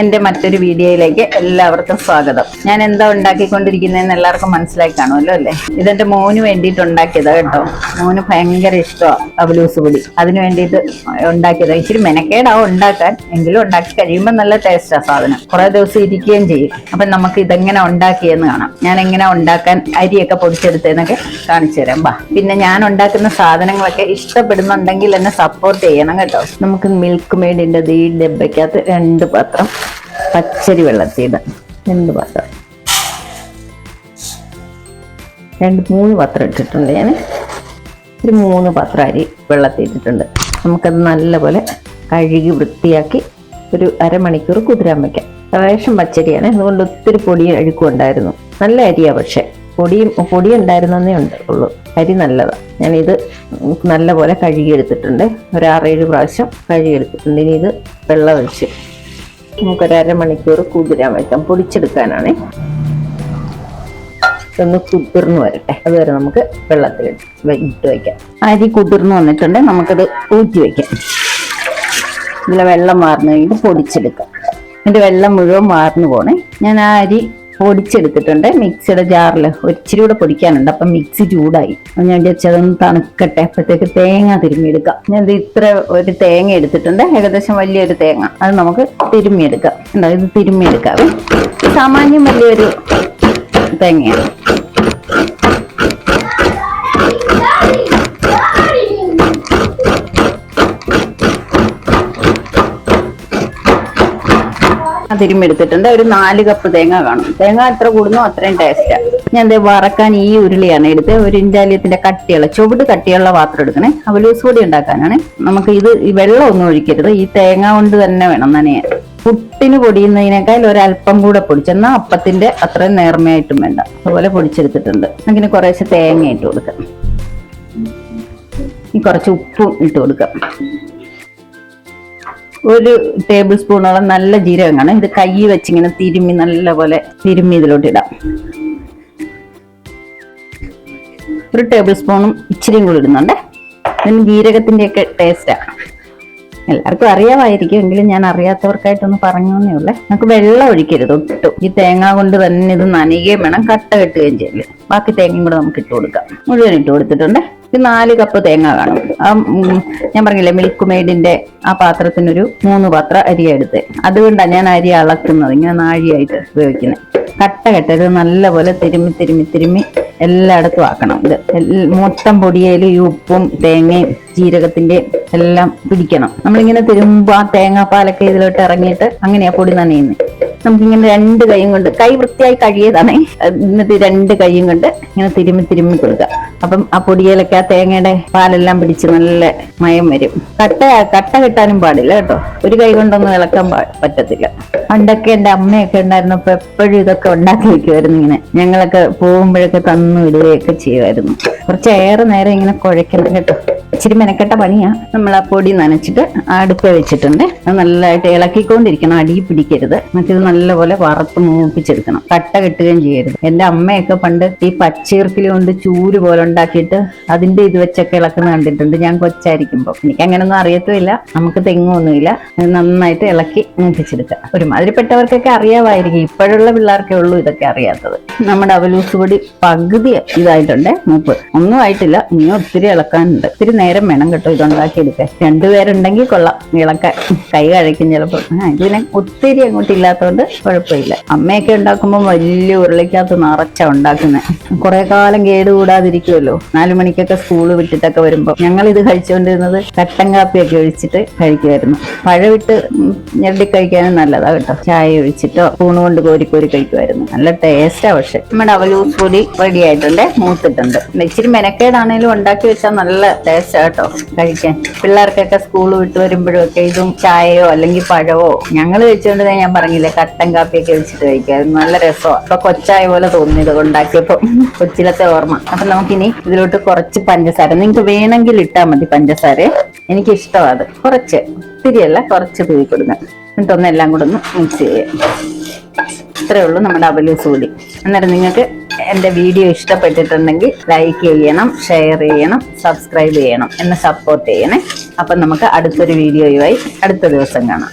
എന്റെ മറ്റൊരു വീഡിയോയിലേക്ക് എല്ലാവർക്കും സ്വാഗതം. ഞാൻ എന്താ ഉണ്ടാക്കിക്കൊണ്ടിരിക്കുന്നതെന്ന് എല്ലാവർക്കും മനസ്സിലാക്കി കാണുമല്ലോ അല്ലേ? ഇതെന്റെ മോന് വേണ്ടിയിട്ട് ഉണ്ടാക്കിയതാ കേട്ടോ. മോന് ഭയങ്കര ഇഷ്ടമാണ് അവലൂസ് പൊടി അതിന് വേണ്ടിയിട്ട് ഉണ്ടാക്കിയത്. ഇച്ചിരി മെനക്കേടാവും ഉണ്ടാക്കാൻ. എങ്കിലും ഉണ്ടാക്കി കഴിയുമ്പോൾ നല്ല ടേസ്റ്റാ സാധനം. കുറേ ദിവസം ഇരിക്കുകയും ചെയ്യും. അപ്പം നമുക്ക് ഇതെങ്ങനെ ഉണ്ടാക്കിയെന്ന് കാണാം. ഞാൻ എങ്ങനെ ഉണ്ടാക്കാൻ അരിയൊക്കെ പൊടിച്ചെടുത്തതെന്നൊക്കെ കാണിച്ചു തരാം. ബാ. പിന്നെ ഞാൻ ഉണ്ടാക്കുന്ന സാധനങ്ങളൊക്കെ ഇഷ്ടപ്പെടുന്നുണ്ടെങ്കിൽ എന്നെ സപ്പോർട്ട് ചെയ്യണം കേട്ടോ. നമുക്ക് മിൽക്ക് മെയ്ഡിന്റെ ഈ ഡബ്ബയ്ക്കകത്ത് രണ്ട് പാത്രം പച്ചരി വെള്ളത്തിയിടാം. രണ്ട് പാത്രം. രണ്ട് മൂന്ന് പാത്രം ഇട്ടിട്ടുണ്ട് ഞാൻ ഒരു മൂന്ന് പാത്രം അരി വെള്ളത്തിൽ ഇട്ടിട്ടുണ്ട് നമുക്കത് നല്ലപോലെ കഴുകി വൃത്തിയാക്കി ഒരു അരമണിക്കൂർ കുതിരാൻ വയ്ക്കാം റേഷൻ പച്ചരിയാണ്. അതുകൊണ്ട് ഒത്തിരി പൊടി അഴുക്കും ഉണ്ടായിരുന്നു. നല്ല അരിയാണ് പക്ഷെ. പൊടിയും പൊടി ഉണ്ടായിരുന്നേ ഉണ്ട് ഉള്ളൂ അരി നല്ലതാണ് ഞാനിത് നല്ലപോലെ കഴുകിയെടുത്തിട്ടുണ്ട്. ഒരു ആറേഴ് പ്രാവശ്യം കഴുകിയെടുത്തിട്ടുണ്ട്. ഇനി ഇത് വെള്ളം ഒഴിച്ച് നമുക്കൊരു അരമണിക്കൂർ കുതിരാൻ വയ്ക്കാം പൊടിച്ചെടുക്കാനാണ്. ഒന്ന് കുതിർന്ന് വരട്ടെ. അതുവരെ നമുക്ക് വെള്ളത്തിൽ ഇട്ട് വയ്ക്കാം അരി കുതിർന്ന് വന്നിട്ടുണ്ട്. നമുക്കത് ഊറ്റി വയ്ക്കാം ഇതിലെ വെള്ളം മാറുന്ന കഴിഞ്ഞിട്ട് പൊടിച്ചെടുക്കാം. എന്നിട്ട് വെള്ളം മുഴുവൻ മാറുന്നു പോണേ. ഞാൻ ആ അരി പൊടിച്ചെടുത്തിട്ടുണ്ട്. മിക്സിയുടെ ജാറിൽ ഒരിച്ചിരി കൂടെ പൊടിക്കാനുണ്ട്. അപ്പം മിക്സി ചൂടായി. ഞാൻ വിചാരിച്ചു അതൊന്ന് തണുക്കട്ടെ. അപ്പോഴത്തേക്ക് തേങ്ങ തിരുമ്മിയെടുക്കാം. ഞാൻ ഇത് ഇത്ര ഒരു തേങ്ങ എടുത്തിട്ടുണ്ട്. ഏകദേശം വലിയൊരു തേങ്ങ. അത് നമുക്ക് തിരുമ്മിയെടുക്കാം. എന്താ ഇത് തിരുമ്മിയെടുക്കാവേ സാമാന്യം വലിയൊരു തേങ്ങയാണ്. തിരുമ്മെടുത്തിട്ടുണ്ട് ഒരു നാല് കപ്പ് തേങ്ങ കാണും. തേങ്ങ എത്ര കൂടുന്നോ അത്രയും ടേസ്റ്റാ ഞാൻ ദേ വറക്കാൻ ഈ ഉരുളിയാണ് എടുത്ത് ഒരു ഇഞ്ചാലിയത്തിന്റെ കട്ടിയുള്ള ചുവട് കട്ടിയുള്ള പാത്രം എടുക്കണേ. അവലൂസ് പൊടി ഉണ്ടാക്കാനാണ്. നമുക്ക് ഇത് വെള്ളം ഒന്നും ഒഴിക്കരുത്. ഈ തേങ്ങ കൊണ്ട് തന്നെ വേണം നനയാൻ. പുട്ടിന് പൊടിയുന്നതിനേക്കാൾ ഒരല്പം കൂടെ പൊടിച്ചെന്നാൽ അപ്പത്തിന്റെ അത്രയും നേർമയായിട്ടും വേണ്ട. അതുപോലെ പൊടിച്ചെടുത്തിട്ടുണ്ട്. അങ്ങനെ കുറേശ്ശെ തേങ്ങ ഇട്ട് കൊടുക്കാം. ഈ കുറച്ച് ഉപ്പും ഇട്ട് കൊടുക്കാം. ഒരു ടേബിൾ സ്പൂണോളം നല്ല ജീരകം കാണും ഇത് കൈ വെച്ചിങ്ങനെ തിരുമ്മി നല്ല പോലെ തിരുമ്മി ഇതിലോട്ട് ഇടാം. ഒരു ടേബിൾ സ്പൂണും ഇച്ചിരിയും കൂടി ഇടുന്നുണ്ട്. ഒക്കെ ടേസ്റ്റാണ് എല്ലാവർക്കും അറിയാമായിരിക്കും എങ്കിലും ഞാൻ അറിയാത്തവർക്കായിട്ടൊന്ന് പറഞ്ഞു എന്നേ ഉള്ളേ. നമുക്ക് വെള്ളം ഒഴിക്കരുത് ഒട്ടും. ഈ തേങ്ങ കൊണ്ട് തന്നെ ഇത് നനയുകയും വേണം കട്ട കെട്ടുകയും ചെയ്യില്ല ബാക്കി തേങ്ങയും കൂടെ നമുക്ക് ഇട്ട് കൊടുക്കാം. മുഴുവൻ ഇട്ട് കൊടുത്തിട്ടുണ്ട്. ഇത് നാല് കപ്പ് തേങ്ങ കാണും. ആ ഞാൻ പറഞ്ഞില്ലേ മിൽക്ക് മെയ്ഡിന്റെ ആ പാത്രത്തിനൊരു മൂന്ന് പാത്രം അരി എടുത്ത്. അതുകൊണ്ടാണ് ഞാൻ അരി അളക്കുന്നത് ഇങ്ങനെ നാഴിയായിട്ട് ഉപയോഗിക്കുന്നത് കട്ട കെട്ടരുത് നല്ലപോലെ തിരുമ്മി തിരുമ്മി തിരുമ്മി എല്ലായിടത്തും ആക്കണം. ഇത് മൊത്തം പൊടിയേലും ഈ ഉപ്പും തേങ്ങയും ജീരകത്തിന്റെ എല്ലാം പിടിക്കണം. നമ്മളിങ്ങനെ തിരുമ്പോ ആ തേങ്ങാപ്പാലൊക്കെ ഇതിലോട്ട് ഇറങ്ങിയിട്ട് അങ്ങനെയാ പൊടി നനയുന്നത് നമുക്കിങ്ങനെ രണ്ട് കൈയും കൊണ്ട് കൈ വൃത്തിയായി കഴിയതാണേ എന്നിട്ട് രണ്ട് കൈയും കൊണ്ട് ഇങ്ങനെ തിരുമ്മി തിരുമ്മി കൊടുക്കുക അപ്പം ആ പൊടിയിലൊക്കെ ആ തേങ്ങയുടെ പാലെല്ലാം പിടിച്ച് നല്ല മയം വരും. കട്ട കട്ട കെട്ടാനും പാടില്ല കേട്ടോ. ഒരു കൈ കൊണ്ടൊന്നും ഇളക്കാൻ പറ്റത്തില്ല. പണ്ടൊക്കെ എന്റെ അമ്മയൊക്കെ ഉണ്ടായിരുന്നപ്പോ എപ്പോഴും ഇതൊക്കെ ഉണ്ടാക്കി വെക്കുമായിരുന്നു ഇങ്ങനെ. ഞങ്ങളൊക്കെ പോകുമ്പോഴൊക്കെ തന്നു വിടുകയൊക്കെ ചെയ്യുമായിരുന്നു കുറച്ച് ഏറെ നേരം ഇങ്ങനെ കുഴക്കണം കേട്ടോ. ഇച്ചിരി മെനക്കെട്ട പണിയാ. നമ്മൾ ആ പൊടി നനച്ചിട്ട് അടുപ്പ് വെച്ചിട്ടുണ്ട്. അത് നല്ലതായിട്ട് ഇളക്കിക്കൊണ്ടിരിക്കണം. അടി പിടിക്കരുത്. മറ്റേത് നല്ലപോലെ വറുത്ത് മൂപ്പിച്ചെടുക്കണം. കട്ട കെട്ടുകയും ചെയ്യരുത്. എന്റെ അമ്മയൊക്കെ പണ്ട് ഈ പച്ചീർക്കിൽ കൊണ്ട് ചൂര് പോലെ ഉണ്ടാക്കിയിട്ട് അതിന്റെ ഇത് വെച്ചൊക്കെ ഇളക്കുന്ന കണ്ടിട്ടുണ്ട്. ഞാൻ കൊച്ചായിരിക്കുമ്പോൾ എനിക്ക് അങ്ങനെയൊന്നും അറിയത്തുമില്ല. നമുക്ക് തെങ്ങൊന്നുമില്ല. നന്നായിട്ട് ഇളക്കി മൂപ്പിച്ചെടുക്കുക. ഒരുമാതിരിപ്പെട്ടവർക്കൊക്കെ അറിയാമായിരിക്കും. ഇപ്പോഴുള്ള പിള്ളേർക്കേ ഉള്ളൂ ഇതൊക്കെ അറിയാത്തത്. നമ്മുടെ അവലൂസ് പൊടി പകുതി ഇതായിട്ടുണ്ട്. മൂപ്പ്. ഒന്നും ആയിട്ടില്ല. ഇനി ഒത്തിരി ഇളക്കാനുണ്ട്. ഒത്തിരി നേരം വേണം കേട്ടോ ഇതുണ്ടാക്കിയെടുക്കാൻ. രണ്ടുപേരുണ്ടെങ്കിൽ കൊള്ളാം. ഇളക്കാൻ. കൈ കഴിക്കും ചിലപ്പോൾ. ഇതിനെ ഒത്തിരി അങ്ങോട്ട് ഇല്ലാത്തതുകൊണ്ട് കുഴപ്പമില്ല. അമ്മയൊക്കെ ഉണ്ടാക്കുമ്പോൾ വലിയ ഉരുളിക്കകത്ത് നിറച്ച ഉണ്ടാക്കുന്നത് കുറെ കാലം കേടുകൂടാതിരിക്കുമല്ലോ നാലു മണിക്കൊക്കെ സ്കൂൾ വിട്ടിട്ടൊക്കെ വരുമ്പോൾ ഞങ്ങൾ ഇത് കഴിച്ചുകൊണ്ടിരുന്നത് കട്ടൻ കാപ്പിയൊക്കെ ഒഴിച്ചിട്ട് കഴിക്കുമായിരുന്നു പഴവിട്ട് ഞെരടി കഴിക്കാനും നല്ലതാ കേട്ടോ. ചായ ഒഴിച്ചിട്ടോ സ്പൂൺ കൊണ്ട് കോരി കോരി കഴിക്കുമായിരുന്നു നല്ല ടേസ്റ്റാ പക്ഷെ. നമ്മുടെ അവലൂസ് പൊടി റെഡി ആയിട്ടുണ്ട്. മൂത്തിട്ടുണ്ട്. ഇച്ചിരി മെനക്കേടാണേലും ഉണ്ടാക്കി വെച്ചാൽ നല്ല ടേസ്റ്റ് കേട്ടോ കഴിക്കാൻ. പിള്ളേർക്കൊക്കെ സ്കൂൾ വിട്ട് വരുമ്പോഴൊക്കെ ഇതും ചായയോ അല്ലെങ്കിൽ പഴവോ ഞങ്ങൾ കഴിച്ചുകൊണ്ട് ഞാൻ പറഞ്ഞില്ലേ കട്ടൻ കാപ്പിയൊക്കെ വെച്ചിട്ട് കഴിക്കായിരുന്നു നല്ല രസമാണ് അപ്പൊ കൊച്ചായ പോലെ തോന്നി ഇത് ഉണ്ടാക്കിയപ്പോ. കൊച്ചിലത്തെ ഓർമ്മ. അപ്പൊ നമുക്കിനി ഇതിലോട്ട് കുറച്ച് പഞ്ചസാര. നിങ്ങൾക്ക് വേണമെങ്കിൽ ഇട്ടാൽ മതി പഞ്ചസാര. എനിക്ക് ഇഷ്ടമാണ് അത്. കുറച്ച്. ഒത്തിരിയല്ല കുറച്ച് പിഴി കൊടുക്കാം. എന്നിട്ടൊന്നെല്ലാം കൂടെ ഒന്ന് മിക്സ് ചെയ്യാം. ഇത്രയേ ഉള്ളൂ നമ്മുടെ അവലൂസ് കൂടി അന്നേരം നിങ്ങൾക്ക് എന്റെ വീഡിയോ ഇഷ്ടപ്പെട്ടിട്ടുണ്ടെങ്കിൽ ലൈക്ക് ചെയ്യണം ഷെയർ ചെയ്യണം സബ്സ്ക്രൈബ് ചെയ്യണം എന്നെ സപ്പോർട്ട് ചെയ്യണേ. അപ്പം നമുക്ക് അടുത്തൊരു വീഡിയോയുമായി അടുത്ത ദിവസം കാണാം.